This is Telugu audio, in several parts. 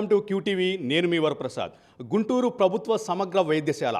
వెల్కమ్ టు క్యూటీవీ నేను మీ వరప్రసాద్. గుంటూరు ప్రభుత్వ సమగ్ర వైద్యశాల.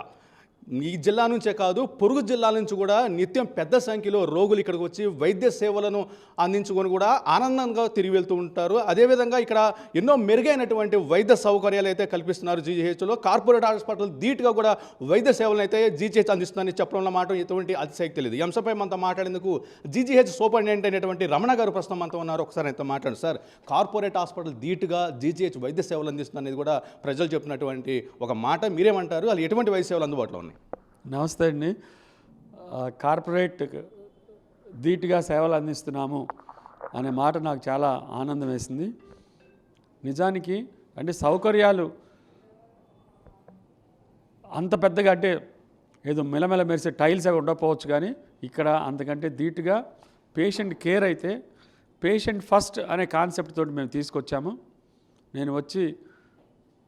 ఈ జిల్లా నుంచే కాదు పొరుగు జిల్లాల నుంచి కూడా నిత్యం పెద్ద సంఖ్యలో రోగులు ఇక్కడికి వచ్చి వైద్య సేవలను అందించుకొని కూడా ఆనందంగా తిరిగి వెళ్తూ ఉంటారు. అదేవిధంగా ఇక్కడ ఎన్నో మెరుగైనటువంటి వైద్య సౌకర్యాలు అయితే కల్పిస్తున్నారు జీజీహెచ్లో. కార్పొరేట్ హాస్పిటల్ ధీటుగా కూడా వైద్య సేవలను అయితే జీజీహెచ్ అందిస్తుందని చెప్పడంలో మాట ఎటువంటి అతిశక్తి లేదు. ఈ అంశంపై మనతో మాట్లాడేందుకు జీజీహెచ్ సూపరింటెండెంట్ అయినటువంటి రమణ గారు ప్రస్తుతం మనతో ఉన్నారు. ఒకసారి అయితే మాట్లాడు సార్. కార్పొరేట్ హాస్పిటల్ ధీటుగా జీజీహెచ్ వైద్య సేవలు అందిస్తుంది అనేది కూడా ప్రజలు చెప్పినటువంటి ఒక మాట. మీరేమంటారు? అది ఎటువంటి వైద్య సేవలు అందుబాటులో ఉన్నాయి? నమస్తే అండి. కార్పొరేట్ ధీటుగా సేవలు అందిస్తున్నాము అనే మాట నాకు చాలా ఆనందం వేసింది. నిజానికి అంటే సౌకర్యాలు అంత పెద్దగా అంటే ఏదో మెలమెల మెరిసే టైల్స్ అవి ఉండకపోవచ్చు కానీ ఇక్కడ అంతకంటే ధీటుగా పేషెంట్ కేర్ అయితే పేషెంట్ ఫస్ట్ అనే కాన్సెప్ట్ తోటి మేము తీసుకొచ్చాము. నేను వచ్చి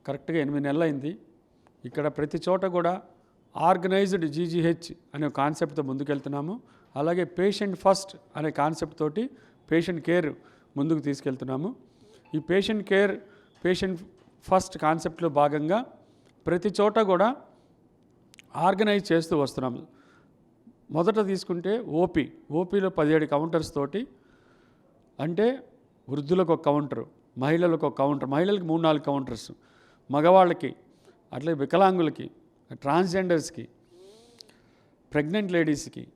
కరెక్ట్గా ఎనిమిది నెలలు అయింది ఇక్కడ ప్రతి చోట కూడా ఆర్గనైజ్డ్ జీజీహెచ్ అనే కాన్సెప్ట్తో ముందుకెళ్తున్నాము. అలాగే పేషెంట్ ఫస్ట్ అనే కాన్సెప్ట్ తోటి పేషెంట్ కేర్ ముందుకు తీసుకెళ్తున్నాము. ఈ పేషెంట్ కేర్ పేషెంట్ ఫస్ట్ కాన్సెప్ట్లో భాగంగా ప్రతి చోట కూడా ఆర్గనైజ్ చేస్తూ వస్తున్నాము మొదట తీసుకుంటే ఓపీ ఓపీలో పదిహేడు కౌంటర్స్ తోటి అంటే వృద్ధులకు ఒక కౌంటర్ మహిళలకు ఒక కౌంటర్ మహిళలకు మూడు నాలుగు కౌంటర్స్ మగవాళ్ళకి అట్లే వికలాంగులకి ట్రాన్స్జెండర్స్కి ప్రెగ్నెంట్ లేడీస్కి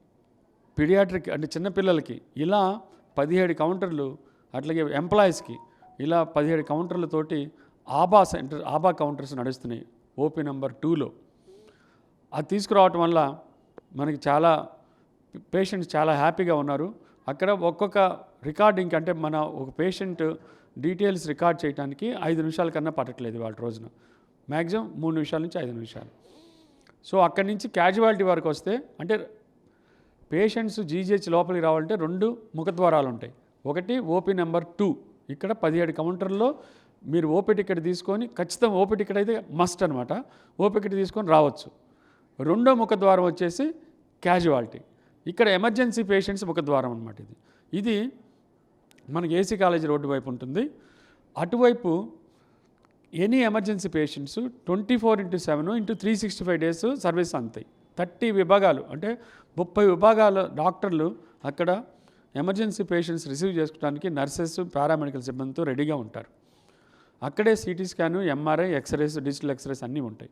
పిడియాట్రిక్ అంటే చిన్నపిల్లలకి ఇలా పదిహేడు కౌంటర్లు అట్లాగే ఎంప్లాయీస్కి ఇలా పదిహేడు కౌంటర్లతోటి ఆబా సెంటర్ ఆబా కౌంటర్స్ నడుస్తున్నాయి. ఓపీ నెంబర్ టూలో. అది తీసుకురావటం వల్ల మనకి చాలా పేషెంట్స్ చాలా హ్యాపీగా ఉన్నారు. అక్కడ ఒక్కొక్క రికార్డింగ్ అంటే మన ఒక పేషెంట్ డీటెయిల్స్ రికార్డ్ చేయడానికి ఐదు నిమిషాల కన్నా పట్టట్లేదు వాళ్ళ రోజున. మ్యాక్సిమం మూడు నిమిషాల నుంచి ఐదు నిమిషాలు. సో అక్కడి నుంచి క్యాజువాలిటీ వరకు వస్తే అంటే పేషెంట్స్ జీజీహెచ్ లోపలికి రావాలంటే రెండు ముఖద్వారాలు ఉంటాయి ఒకటి ఓపీ నెంబర్ టూ ఇక్కడ పదిహేడు కౌంటర్లో మీరు ఓపీ టికెట్ తీసుకొని ఖచ్చితంగా ఓపీ టికెట్ అయితే మస్ట్ అనమాట ఓపీ టికెట్ తీసుకొని రావచ్చు. రెండో ముఖద్వారం వచ్చేసి క్యాజువాలిటీ ఇక్కడ ఎమర్జెన్సీ పేషెంట్స్ ముఖద్వారం అనమాట ఇది. ఇది మనకి ఏసీ కాలేజీ రోడ్డు వైపు ఉంటుంది. అటువైపు any emergency patients twenty four into seven into three sixty five days service అంతాయి. Thirty విభాగాలు అంటే ముప్పై విభాగాల డాక్టర్లు అక్కడ ఎమర్జెన్సీ పేషెంట్స్ రిసీవ్ చేసుకోవడానికి నర్సెస్ పారామెడికల్ సిబ్బందితో రెడీగా ఉంటారు. అక్కడే CT scan MRI x rays digital x rays అన్నీ ఉంటాయి.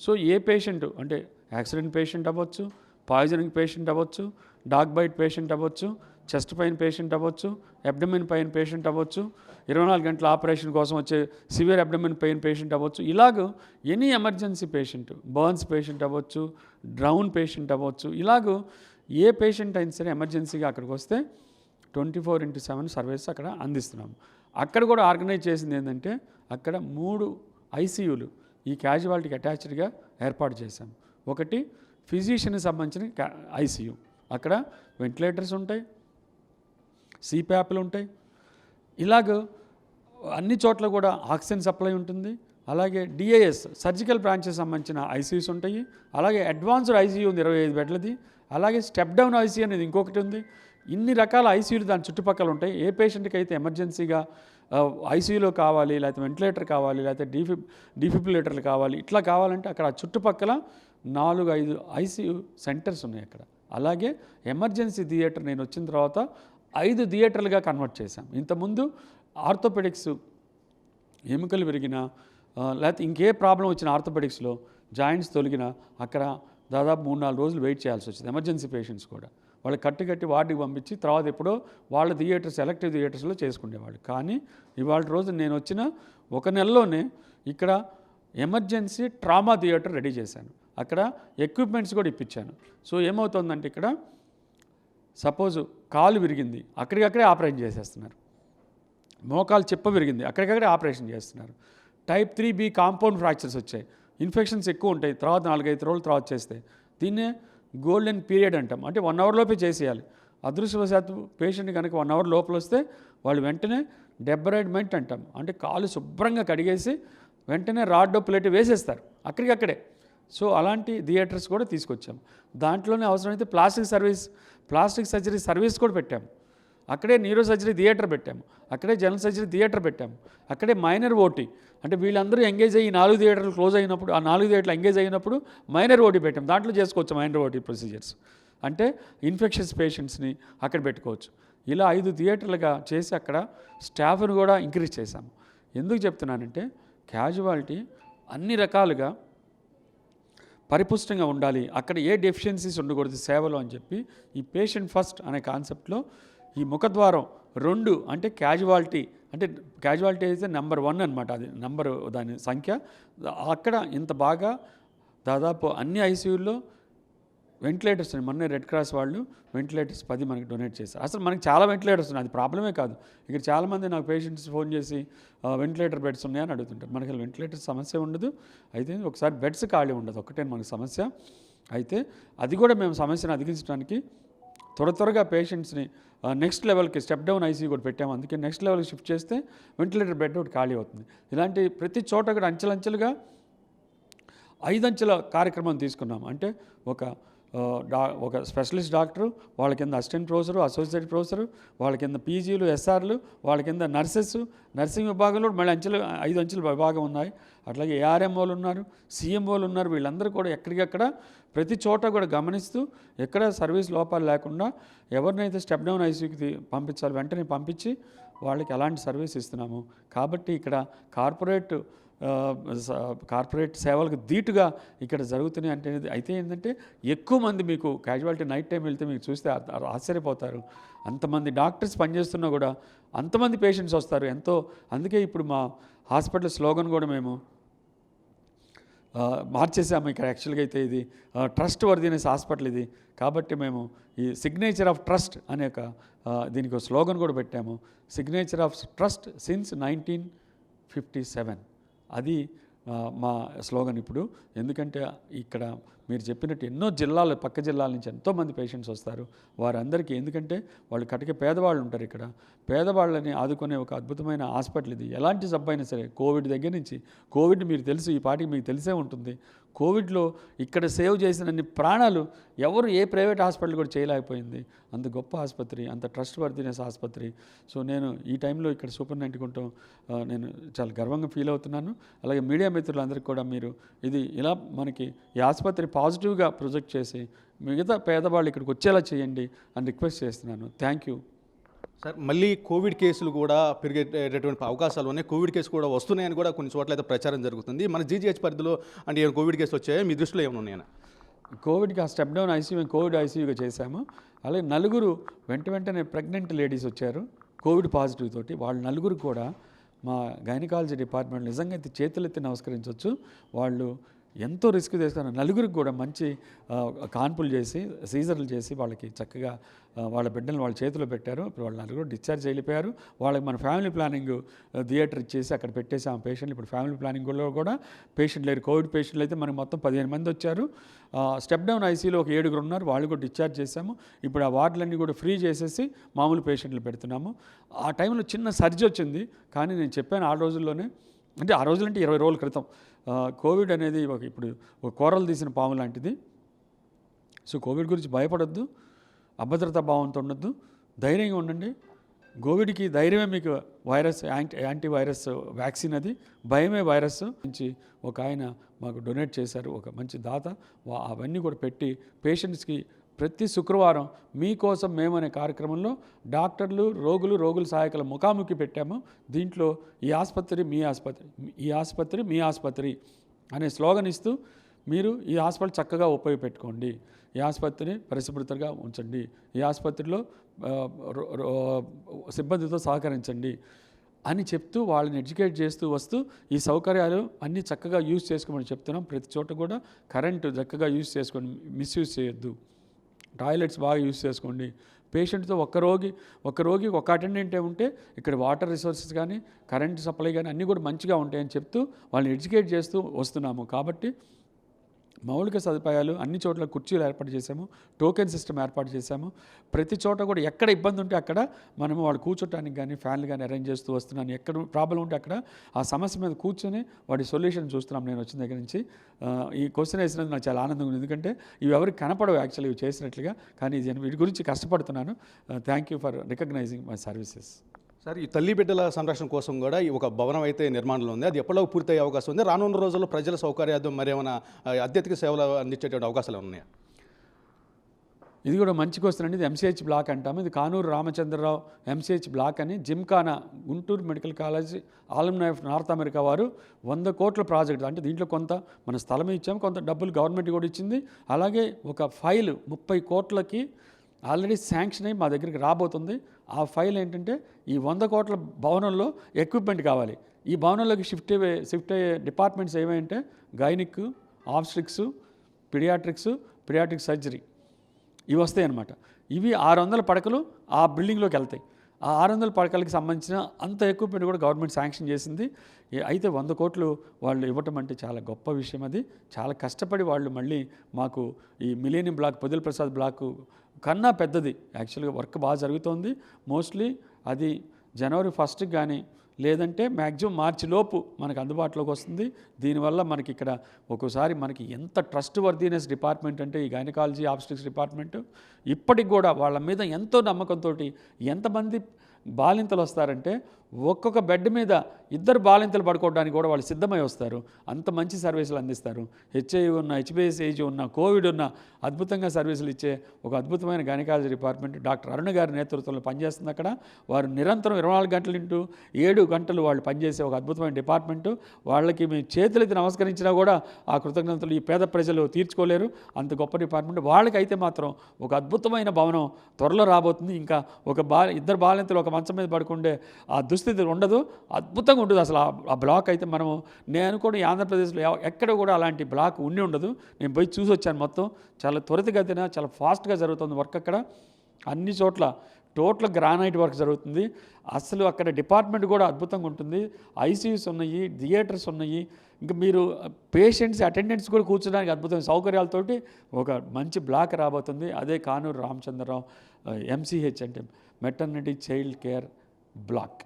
సో ఏ పేషెంట్ అంటే యాక్సిడెంట్ పేషెంట్ అవ్వచ్చు పాయిజనింగ్ పేషెంట్ అవ్వచ్చు డాగ్ బైట్ పేషెంట్ అవ్వచ్చు చెస్ట్ పైన పేషెంట్ అవ్వచ్చు అబ్డమిన్ పైన పేషెంట్ అవ్వచ్చు ఇరవై నాలుగు గంటల ఆపరేషన్ కోసం వచ్చే సివియర్ అబ్డమిన్ పెయిన్ పేషెంట్ అవ్వచ్చు. ఇలాగ any emergency patient burns patient అవ్వచ్చు డ్రౌన్ పేషెంట్ అవ్వచ్చు ఇలాగ ఏ పేషెంట్ అయినా సరే ఎమర్జెన్సీగా అక్కడికి వస్తే twenty four into seven service అక్కడ అందిస్తున్నాము అక్కడ కూడా ఆర్గనైజ్ చేసింది ఏంటంటే అక్కడ మూడు ఐసీయూలు ఈ క్యాజువాలిటీకి అటాచ్డ్గా ఏర్పాటు చేశాము ఒకటి ఫిజిషియన్కి సంబంధించిన ఐసీయూ. అక్కడ వెంటిలేటర్స్ ఉంటాయి సిప్యాప్లు ఉంటాయి. ఇలాగ అన్ని చోట్ల కూడా ఆక్సిజన్ సప్లై ఉంటుంది. అలాగే డిఏఎస్ సర్జికల్ బ్రాంచెస్ సంబంధించిన ఐసీయూస్ ఉంటాయి. అలాగే అడ్వాన్స్డ్ ఐసీయూ ఉంది ఇరవై ఐదు బెడ్లది. అలాగే స్టెప్ డౌన్ ఐసీయూ అనేది ఇంకొకటి ఉంది. ఇన్ని రకాల ఐసీయూలు దాని చుట్టుపక్కల ఉంటాయి. ఏ పేషెంట్కి అయితే ఎమర్జెన్సీగా ఐసీయూలో కావాలి లేకపోతే వెంటిలేటర్ కావాలి లేకపోతే డీఫి డిఫిబ్రిలేటర్లు కావాలి ఇట్లా కావాలంటే అక్కడ చుట్టుపక్కల నాలుగు ఐదు ఐసీయూ సెంటర్స్ ఉన్నాయి అక్కడ. అలాగే ఎమర్జెన్సీ థియేటర్ నేను వచ్చిన తర్వాత ఐదు థియేటర్లుగా కన్వర్ట్ చేశాం. ఇంతకుముందు ఆర్థోపెడిక్స్ ఎముకలు విరిగినా లేకపోతే ఇంకే ప్రాబ్లం వచ్చిన ఆర్థోపెడిక్స్లో జాయింట్స్ తొలగిన అక్కడ దాదాపు మూడు నాలుగు రోజులు వెయిట్ చేయాల్సి వచ్చింది. ఎమర్జెన్సీ పేషెంట్స్ కూడా. వాళ్ళు కట్టి కట్టి వార్డుకి పంపించి తర్వాత ఎప్పుడో వాళ్ళ థియేటర్స్ ఎలక్టివ్ థియేటర్స్లో చేసుకునేవాళ్ళు కానీ ఇవాళ రోజు నేను వచ్చిన ఒక నెలలోనే ఇక్కడ ఎమర్జెన్సీ ట్రామా థియేటర్ రెడీ చేశాను. అక్కడ ఎక్విప్మెంట్స్ కూడా ఇప్పించాను. సో ఏమవుతుందంటే ఇక్కడ సపోజ్ కాలు విరిగింది అక్కడికక్కడే ఆపరేషన్ చేసేస్తున్నారు. మోకాలు చెప్ప విరిగింది అక్కడికక్కడే ఆపరేషన్ చేస్తున్నారు. Type three B compound fractures వచ్చాయి. ఇన్ఫెక్షన్స్ ఎక్కువ ఉంటాయి తర్వాత నాలుగైదు రోజులు తర్వాత చేస్తే. దీన్నే గోల్డెన్ పీరియడ్ అంటాం. అంటే వన్ అవర్లోపే చేసేయాలి. అదృష్టవశాత్తు పేషెంట్ కనుక వన్ అవర్ లోపల వస్తే వాళ్ళు వెంటనే డెబ్బరైడ్మెంట్ అంటాం. అంటే కాలు శుభ్రంగా కడిగేసి వెంటనే రాడ్డో ప్లేట్ వేసేస్తారు అక్కడికక్కడే. సో అలాంటి థియేటర్స్ కూడా తీసుకొచ్చాం. దాంట్లోనే అవసరమైతే plastic service plastic surgery service కూడా పెట్టాం అక్కడే న్యూరో సర్జరీ థియేటర్ పెట్టాము. అక్కడే జనరల్ సర్జరీ థియేటర్ పెట్టాము. అక్కడే మైనర్ ఓటీ అంటే వీళ్ళందరూ ఎంగేజ్ అయ్యి నాలుగు థియేటర్లు క్లోజ్ అయినప్పుడు ఆ నాలుగు థియేటర్లు ఎంగేజ్ అయినప్పుడు మైనర్ ఓటీ పెట్టాం దాంట్లో చేసుకోవచ్చు మైనర్ ఓటీ ప్రొసీజర్స్ అంటే ఇన్ఫెక్షన్స్ పేషెంట్స్ని అక్కడ పెట్టుకోవచ్చు. ఇలా ఐదు థియేటర్లుగా చేసి అక్కడ స్టాఫ్ను కూడా ఇంక్రీజ్ చేశాము. ఎందుకు చెప్తున్నానంటే క్యాజువాలిటీ అన్ని రకాలుగా పరిపుష్టంగా ఉండాలి. అక్కడ ఏ డెఫిషియన్సీస్ ఉండకూడదు సేవలు అని చెప్పి ఈ పేషెంట్ ఫస్ట్ అనే కాన్సెప్ట్లో ఈ ముఖద్వారం రెండు అంటే క్యాజువాలిటీ అంటే క్యాజువాలిటీ అయితే నెంబర్ వన్ అనమాట అది. నెంబర్ దాని సంఖ్య. అక్కడ ఇంత బాగా దాదాపు అన్ని ఐసీయూల్లో వెంటిలేటర్స్ ఉన్నాయి. మొన్నే రెడ్ క్రాస్ వాళ్ళు వెంటిలేటర్స్ పది మనకి డొనేట్ చేశారు. అసలు మనకి చాలా వెంటిలేటర్స్ ఉన్నాయి. అది ప్రాబ్లమే కాదు. ఇక్కడ చాలామంది నాకు పేషెంట్స్ ఫోన్ చేసి వెంటిలేటర్ బెడ్స్ ఉన్నాయని అడుగుతుంటారు. మనకి వెంటిలేటర్ సమస్య ఉండదు. అయితే ఒకసారి బెడ్స్ ఖాళీ ఉండదు. ఒకటే మనకి సమస్య. అయితే అది కూడా మేము సమస్యను అధిగమించడానికి త్వర త్వరగా పేషెంట్స్ని నెక్స్ట్ లెవెల్కి స్టెప్ డౌన్ ఐసీ కూడా పెట్టాము అందుకే నెక్స్ట్ లెవెల్కి షిఫ్ట్ చేస్తే వెంటిలేటర్ బెడ్ ఒకటి ఖాళీ అవుతుంది. ఇలాంటి ప్రతి చోట కూడా అంచెలంచెలుగా ఐదంచెల కార్యక్రమం తీసుకున్నాం. అంటే ఒక డా ఒక స్పెషలిస్ట్ డాక్టరు వాళ్ళ కింద అసిస్టెంట్ ప్రొఫెసరు అసోసియేట్ ప్రొఫెసరు వాళ్ళ కింద పీజీలు ఎస్ఆర్లు వాళ్ళ కింద నర్సెస్ నర్సింగ్ విభాగంలో మళ్ళీ అంచెలు ఐదు అంచెల విభాగం ఉన్నాయి. అట్లాగే ఏఆర్ఎంఓలు ఉన్నారు సీఎంఓలు ఉన్నారు. వీళ్ళందరూ కూడా ఎక్కడికక్కడ ప్రతి చోట కూడా గమనిస్తూ ఎక్కడ సర్వీస్ లోపాలు లేకుండా ఎవరినైతే స్టెప్ డౌన్ ఐసీయూకి పంపించాలి వెంటనే పంపించి వాళ్ళకి ఎలాంటి సర్వీస్ ఇస్తున్నాము. కాబట్టి ఇక్కడ కార్పొరేట్ కార్పొరేట్ సేవలకు ధీటుగా ఇక్కడ జరుగుతున్నాయి అంటే అయితే ఏంటంటే ఎక్కువ మంది మీకు క్యాజువాలిటీ నైట్ టైం వెళ్తే మీకు చూస్తే ఆశ్చర్యపోతారు. అంతమంది డాక్టర్స్ పనిచేస్తున్నా కూడా అంతమంది పేషెంట్స్ వస్తారు. ఎంతో అందుకే ఇప్పుడు మా హాస్పిటల్ స్లోగన్ కూడా మేము మార్చేసాము. ఇక్కడ యాక్చువల్గా అయితే ఇది ట్రస్ట్ వర్దినెస్ హాస్పిటల్ ఇది. కాబట్టి మేము ఈ సిగ్నేచర్ ఆఫ్ ట్రస్ట్ అనే ఒక దీనికి ఒక స్లోగన్ కూడా పెట్టాము. Signature of trust since nineteen fifty seven అది మా స్లోగన్ ఇప్పుడు. ఎందుకంటే ఇక్కడ మీరు చెప్పినట్టు ఎన్నో జిల్లాలు పక్క జిల్లాల నుంచి ఎంతోమంది పేషెంట్స్ వస్తారు. వారందరికీ ఎందుకంటే వాళ్ళు కటిక పేదవాళ్ళు ఉంటారు ఇక్కడ. పేదవాళ్ళని ఆదుకునే ఒక అద్భుతమైన హాస్పిటల్ ఇది. ఎలాంటి జబ్బు అయినా సరే కోవిడ్ దగ్గర నుంచి కోవిడ్ మీరు తెలుసు ఈ పాటికి మీకు తెలిసే ఉంటుంది. కోవిడ్లో ఇక్కడ సేవ్ చేసినన్ని ప్రాణాలు ఎవరు ఏ ప్రైవేట్ హాస్పిటల్ కూడా చేయలేకపోయింది. అంత గొప్ప ఆసుపత్రి అంత ట్రస్ట్ వర్దినెస్ ఆసుపత్రి. సో నేను ఈ టైంలో ఇక్కడ సూపరింటెండెంట్ ఉండటం ఆ, నేను చాలా గర్వంగా ఫీల్ అవుతున్నాను. అలాగే మీడియా మిత్రులందరికీ కూడా మీరు ఇది ఇలా మనకి ఈ ఆసుపత్రి పాజిటివ్గా ప్రొజెక్ట్ చేసి మిగతా పేదవాళ్ళు ఇక్కడికి వచ్చేలా చేయండి అని రిక్వెస్ట్ చేస్తున్నాను. Thank you. సార్ మళ్ళీ కోవిడ్ కేసులు కూడా పెరిగేటటువంటి అవకాశాలు ఉన్నాయి. కోవిడ్ కేసు కూడా వస్తున్నాయని కూడా కొన్ని చోట్ల అయితే ప్రచారం జరుగుతుంది. మన జీజీహెచ్ పరిధిలో అంటే కోవిడ్ కేసులు వచ్చాయో? మీ దృష్టిలో ఏమైనా ఉన్నాయా? కోవిడ్కి ఆ స్టెప్ డౌన్ ఐసీయూ కోవిడ్ ఐసీయూగా చేశాము. అలాగే నలుగురు వెంట వెంటనే ప్రెగ్నెంట్ లేడీస్ వచ్చారు కోవిడ్ పాజిటివ్ తోటి. వాళ్ళు నలుగురు కూడా మా గైనకాలజీ డిపార్ట్మెంట్ నిజంగా అయితే చేతులెత్తి నమస్కరించవచ్చు. వాళ్ళు ఎంతో రిస్క్ తీసుకున్నారు నలుగురికి కూడా మంచి కాన్పులు చేసి సీజర్లు చేసి వాళ్ళకి చక్కగా వాళ్ళ బిడ్డలు వాళ్ళ చేతిలో పెట్టారు. ఇప్పుడు వాళ్ళ నలుగురు డిశ్చార్జ్ వెళ్ళిపోయారు వాళ్ళకి మన ఫ్యామిలీ ప్లానింగ్ థియేటర్ ఇచ్చేసి అక్కడ పెట్టేసాం పేషెంట్లు. ఇప్పుడు ఫ్యామిలీ ప్లానింగ్లో కూడా పేషెంట్ లేరు. కోవిడ్ పేషెంట్లు అయితే మనకి మొత్తం పదిహేను మంది వచ్చారు. స్టెప్ డౌన్ ఐసీలో ఒక ఏడుగురు ఉన్నారు. వాళ్ళు కూడా డిశ్చార్జ్ చేశాము. ఇప్పుడు ఆ వార్డులన్నీ కూడా ఫ్రీ చేసేసి మామూలు పేషెంట్లు పెడుతున్నాము. ఆ టైంలో చిన్న సర్జీ వచ్చింది. కానీ నేను చెప్పాను ఆ రోజుల్లోనే అంటే ఆ రోజులంటే ఇరవై రోజుల క్రితం. కోవిడ్ అనేది ఒక ఇప్పుడు ఒక కూరలు తీసిన పాము లాంటిది. సో కోవిడ్ గురించి భయపడద్దు అభద్రతా భావంతో ఉండొద్దు ధైర్యంగా ఉండండి. కోవిడ్కి ధైర్యమే మీకు virus anti anti virus vaccine అది. భయమే వైరస్ నుంచి ఒక ఆయన మాకు డొనేట్ చేశారు ఒక మంచి దాత. అవన్నీ కూడా పెట్టి పేషెంట్స్కి ప్రతి శుక్రవారం మీకోసం మేము అనే కార్యక్రమంలో డాక్టర్లు రోగులు రోగుల సహాయకుల ముఖాముఖి పెట్టాము. దీంట్లో ఈ ఆసుపత్రి మీ ఆసుపత్రి ఈ ఆసుపత్రి మీ ఆసుపత్రి అనే స్లోగన్ ఇస్తూ మీరు ఈ హాస్పిటల్ చక్కగా ఉపయోగపెట్టుకోండి. ఈ ఆసుపత్రిని పరిశుభ్రతగా ఉంచండి. ఈ ఆసుపత్రిలో రో- రో- సిబ్బందితో సహకరించండి అని చెప్తూ వాళ్ళని ఎడ్యుకేట్ చేస్తూ వస్తూ ఈ సౌకర్యాలు అన్నీ చక్కగా యూజ్ చేసుకోమని చెప్తున్నాం. ప్రతి చోట కూడా కరెంటు చక్కగా యూజ్ చేసుకొని మిస్యూజ్ చేయొద్దు. టాయిలెట్స్ బాగా యూస్ చేసుకోండి. పేషెంట్తో ఒక్క రోగి ఒక రోగి ఒక అటెండెంటే ఉంటే ఇక్కడ వాటర్ రిసోర్సెస్ కానీ కరెంట్ సప్లై కానీ అన్నీ కూడా మంచిగా ఉంటాయని చెప్తూ వాళ్ళని ఎడ్యుకేట్ చేస్తూ వస్తున్నాము. కాబట్టి మౌలిక సదుపాయాలు అన్ని చోట్ల కుర్చీలు ఏర్పాటు చేశాము టోకెన్ సిస్టమ్ ఏర్పాటు చేశాము. ప్రతి చోట కూడా ఎక్కడ ఇబ్బంది ఉంటే అక్కడ మనము వాళ్ళు కూర్చోటానికి కానీ ఫ్యాన్లు కానీ అరేంజ్ చేస్తూ వస్తున్నాను. ఎక్కడ ప్రాబ్లం ఉంటే అక్కడ ఆ సమస్య మీద కూర్చొని వాటి సొల్యూషన్ చూస్తున్నాం నేను వచ్చిన దగ్గర నుంచి. ఈ క్వశ్చన్ వేసినందుకు నాకు చాలా ఆనందంగా ఉంది. ఎందుకంటే ఇవి ఎవరికి కనపడవు యాక్చువల్లీ ఇవి చేసినట్లుగా కానీ ఇది వీటి గురించి కష్టపడుతున్నాను. Thank you for recognising my services sir ఈ తల్లి బిడ్డల సంరక్షణ కోసం కూడా ఈ ఒక భవనం అయితే నిర్మాణంలో ఉంది. అది ఎప్పటిలో పూర్తయ్యే అవకాశం ఉంది. రానున్న రోజుల్లో ప్రజల సౌకర్యార్థం మరేమైనా అత్యధిక సేవలు అందించేటువంటి అవకాశాలు ఉన్నాయా? ఇది కూడా మంచి క్వశ్చన్ అండి. ఇది ఎంసీహెచ్ బ్లాక్ అంటాం ఇది కానూరు రామచంద్రరావు ఎంసీహెచ్ బ్లాక్ అని Gymkhana Guntur medical college alumni of North America వారు వంద కోట్ల ప్రాజెక్ట్ అంటే దీంట్లో కొంత మన స్థలం ఇచ్చాము కొంత డబ్బులు గవర్నమెంట్ కూడా ఇచ్చింది. అలాగే ఒక ఫైల్ ముప్పై కోట్లకి ఆల్రెడీ శాంక్షన్ అయ్యి మా దగ్గరికి రాబోతుంది. ఆ ఫైల్ ఏంటంటే ఈ వంద కోట్ల భవనంలో ఎక్విప్మెంట్ కావాలి. ఈ భవనంలోకి షిఫ్ట్ అయ్యే షిఫ్ట్ అయ్యే డిపార్ట్మెంట్స్ ఏమంటే gynaec obstetrics paediatrics paediatric surgery ఇవి వస్తాయి అన్నమాట. ఇవి ఆరు వందల పడకలు ఆ బిల్డింగ్లోకి వెళ్తాయి. ఆ ఆరు వందల పడకలకి సంబంధించిన అంత ఎక్విప్మెంట్ కూడా గవర్నమెంట్ శాంక్షన్ చేసింది. అయితే వంద కోట్లు వాళ్ళు ఇవ్వటం అంటే చాలా గొప్ప విషయం అది. చాలా కష్టపడి వాళ్ళు మళ్ళీ మాకు ఈ millennium block Podil Prasad block కన్నా పెద్దది. యాక్చువల్గా వర్క్ బాగా జరుగుతోంది. మోస్ట్లీ అది జనవరి ఫస్ట్కి కానీ లేదంటే మ్యాక్సిమం మార్చి లోపు మనకు అందుబాటులోకి వస్తుంది. దీనివల్ల మనకి ఇక్కడ ఒక్కోసారి మనకి ఎంత ట్రస్ట్ వర్దీనెస్ డిపార్ట్మెంట్ అంటే ఈ గైనకాలజీ ఆబ్స్టిక్స్ డిపార్ట్మెంట్ ఇప్పటికి కూడా వాళ్ళ మీద ఎంతో నమ్మకంతో ఎంతమంది బాలింతలు వస్తారంటే ఒక్కొక్క బెడ్ మీద ఇద్దరు బాలింతలు పడుకోవడానికి కూడా వాళ్ళు సిద్ధమై వస్తారు. అంత మంచి సర్వీసులు అందిస్తారు. హెచ్ఐవి ఉన్న హెచ్బిఎస్ ఉన్న కోవిడ్ ఉన్న అద్భుతంగా సర్వీసులు ఇచ్చే ఒక అద్భుతమైన గైనకాలజీ డిపార్ట్మెంట్ డాక్టర్ అరుణ్ గారి నేతృత్వంలో పనిచేస్తుంది అక్కడ. వారు నిరంతరం ఇరవై నాలుగు గంటలు ఇంటూ ఏడు గంటలు వాళ్ళు పనిచేసే ఒక అద్భుతమైన డిపార్ట్మెంటు. వాళ్ళకి మేము చేతులైతే నమస్కరించినా కూడా ఆ కృతజ్ఞతలు ఈ పేద ప్రజలు తీర్చుకోలేరు. అంత గొప్ప డిపార్ట్మెంట్. వాళ్ళకైతే మాత్రం ఒక అద్భుతమైన భవనం త్వరలో రాబోతుంది. ఇంకా ఒక బా ఇద్దరు బాలింతలు ఒక మంచం మీద పడుకుండే ఆ దుస్థితి ఉండదు. అద్భుతంగా ఉంటుంది అసలు. ఆ- బ్లాక్ అయితే మనము నేను కూడా ఆంధ్రప్రదేశ్లో ఎక్కడ కూడా అలాంటి బ్లాక్ ఉండి ఉండదు. నేను పోయి చూసి వచ్చాను మొత్తం. చాలా త్వరితగతిన చాలా ఫాస్ట్గా జరుగుతుంది వర్క్ అక్కడ. అన్ని చోట్ల టోటల్ గ్రానైట్ వర్క్ జరుగుతుంది. అసలు అక్కడ డిపార్ట్మెంట్ కూడా అద్భుతంగా ఉంటుంది. ఐసీయూస్ ఉన్నాయి థియేటర్స్ ఉన్నాయి. ఇంకా మీరు పేషెంట్స్ అటెండెంట్స్ కూడా కూర్చోడానికి అద్భుతమైన సౌకర్యాలతోటి ఒక మంచి బ్లాక్ రాబోతుంది. అదే కానూరు రామచంద్రరావు ఎంసీహెచ్ అంటే మెటర్నిటీ చైల్డ్ కేర్ బ్లాక్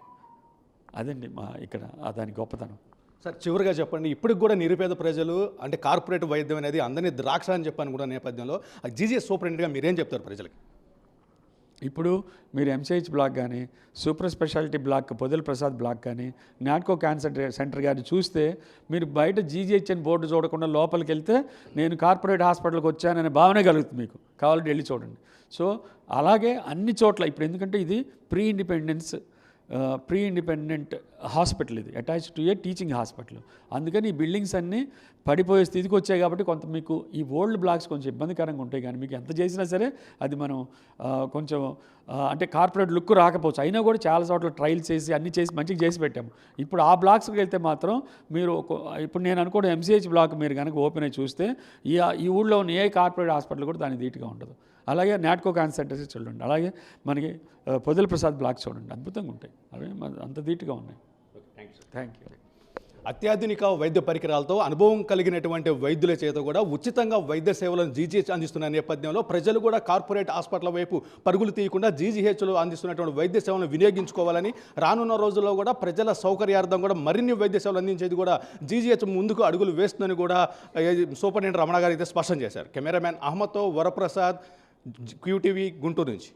అదండి మా ఇక్కడ దాని గొప్పతనం. సార్ చివరిగా చెప్పండి ఇప్పటికి కూడా నిరుపేద ప్రజలు అంటే కార్పొరేట్ వైద్యం అనేది అందరినీ ద్రాక్ష అని చెప్పాను కూడా నేపథ్యంలో జీజీఎస్ సూపరింటెండెంట్గా మీరేం చెప్తారు ప్రజలకి? ఇప్పుడు మీరు ఎంసీహెచ్ బ్లాక్ కానీ super speciality block Podil Prasad block కానీ నాట్కో క్యాన్సర్ సెంటర్ కానీ చూస్తే మీరు బయట జీజీహెచ్ అని బోర్డు చూడకుండా లోపలికి వెళ్తే నేను కార్పొరేట్ హాస్పిటల్కి వచ్చాననే భావనే కలుగుతుంది మీకు. కావాలంటే వెళ్ళి చూడండి. సో అలాగే అన్ని చోట్ల ఇప్పుడు ఎందుకంటే ఇది pre independence pre independent hospital ఇది. Attach to a teaching hospital అందుకని ఈ బిల్డింగ్స్ అన్నీ పడిపోయే స్థితికి వచ్చాయి కాబట్టి కొంత మీకు ఈ ఓల్డ్ బ్లాక్స్ కొంచెం ఇబ్బందికరంగా ఉంటాయి. కానీ మీకు ఎంత చేసినా సరే అది మనం కొంచెం అంటే కార్పొరేట్ లుక్ రాకపోవచ్చు. అయినా కూడా చాలా చోట్ల ట్రయల్స్ చేసి అన్ని చేసి మంచిగా చేసి పెట్టాము. ఇప్పుడు ఆ బ్లాక్స్కి వెళ్తే మాత్రం మీరు ఇప్పుడు నేను అనుకోవడం ఎంసీహెచ్ బ్లాక్ మీరు కనుక ఓపెన్ అయ్యి చూస్తే ఈ ఈ ఊళ్ళో ఉన్న ఏ కార్పొరేట్ హాస్పిటల్ కూడా దాని ధీటుగా ఉండదు. అలాగే నాట్కో క్యాన్సర్ సెంటర్స్ చూడండి. అలాగే మనకి పొదల ప్రసాద్ బ్లాక్ చూడండి. అద్భుతంగా ఉంటాయి. అవి అంత ధీటుగా ఉన్నాయి. థ్యాంక్ యూ అత్యాధునిక వైద్య పరికరాలతో అనుభవం కలిగినటువంటి వైద్యుల చేత కూడా ఉచితంగా వైద్య సేవలను జీజీహెచ్ అందిస్తున్న నేపథ్యంలో ప్రజలు కూడా కార్పొరేట్ హాస్పిటల్ వైపు పరుగులు తీయకుండా జీజీహెచ్లో అందిస్తున్నటువంటి వైద్య సేవలను వినియోగించుకోవాలని రానున్న రోజుల్లో కూడా ప్రజల సౌకర్యార్థం కూడా మరిన్ని వైద్య సేవలు అందించేది కూడా జీజీహెచ్ ముందుకు అడుగులు వేస్తుందని కూడా సూపరింటెండెంట్ రమణ గారు అయితే స్పష్టం చేశారు. కెమెరామ్యాన్ అహ్మద్తో వరప్రసాద్ క్యూటీవీ గుంటూరు నుంచి